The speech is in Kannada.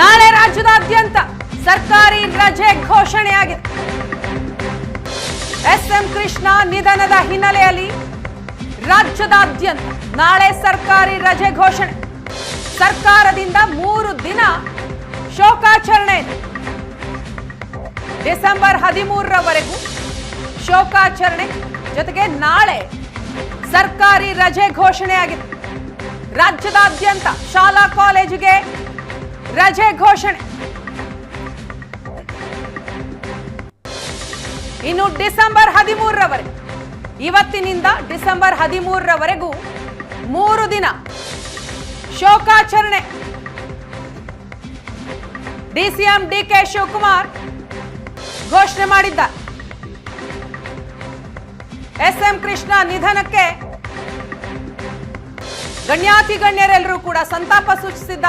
ನಾಳೆ ರಾಜ್ಯದಾದ್ಯಂತ ಸರ್ಕಾರಿ ರಜೆ ಘೋಷಣೆಯಾಗಿದೆ. ಎಸ್ ಎಂ ಕೃಷ್ಣ ನಿಧನದ ಹಿನ್ನೆಲೆಯಲ್ಲಿ ರಾಜ್ಯದಾದ್ಯಂತ ನಾಳೆ ಸರ್ಕಾರಿ ರಜೆ ಘೋಷಣೆ. ಸರ್ಕಾರದಿಂದ ಮೂರು ದಿನ ಶೋಕಾಚರಣೆ ಡಿಸೆಂಬರ್ ಹದಿಮೂರರವರೆಗೂ ಶೋಕಾಚರಣೆ. ಜೊತೆಗೆ ನಾಳೆ ಸರ್ಕಾರಿ ರಜೆ ಘೋಷಣೆಯಾಗಿದೆ. ರಾಜ್ಯದಾದ್ಯಂತ ಶಾಲಾ ಕಾಲೇಜಿಗೆ ರಜೆ ಘೋಷಣೆ. ಇನ್ನು ಡಿಸೆಂಬರ್ ಹದಿಮೂರರವರೆಗೆ, ಇವತ್ತಿನಿಂದ ಡಿಸೆಂಬರ್ ಹದಿಮೂರರವರೆಗೂ ಮೂರು ದಿನ ಶೋಕಾಚರಣೆ. ಡಿಸಿಎಂ ಡಿಕೆ ಶಿವಕುಮಾರ್ ಘೋಷಣೆ ಮಾಡಿದ್ದ ಎಸ್ ಎಂ ಕೃಷ್ಣ ನಿಧನಕ್ಕೆ ಗಣ್ಯಾತಿ ಗಣ್ಯರೆಲ್ಲರೂ ಕೂಡ ಸಂತಾಪ ಸೂಚಿಸಿದ್ದಾರೆ.